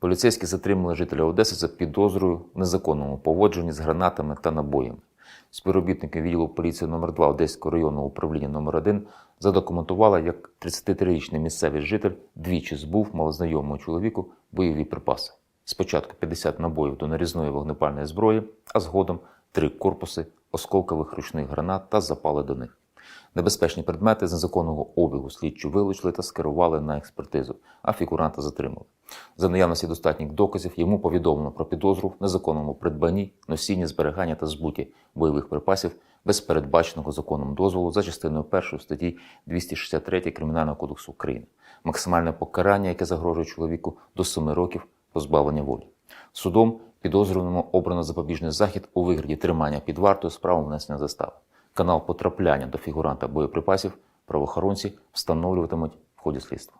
Поліцейські затримали жителя Одеси за підозрою в незаконному поводженні з гранатами та набоями. Співробітники відділу поліції номер 2 Одеського районного управління номер 1 задокументували, як 33-річний місцевий житель двічі збув малознайомому чоловіку бойові припаси. Спочатку 50 набоїв до нарізної вогнепальної зброї, а згодом три корпуси осколкових ручних гранат та запали до них. Небезпечні предмети з незаконного обігу слідчі вилучили та скерували на експертизу, а фігуранта затримали. За наявності достатніх доказів йому повідомлено про підозру в незаконному придбанні, носінні, зберігання та збуті бойових припасів без передбаченого законом дозволу за частиною 1 статті 263 Кримінального кодексу України. Максимальне покарання, яке загрожує чоловіку до 7 років позбавлення волі. Судом підозрюваному обрано запобіжний захід у вигляді тримання під вартою з правом внесення застави. Канал потрапляння до фігуранта боєприпасів правоохоронці встановлюватимуть в ході слідства.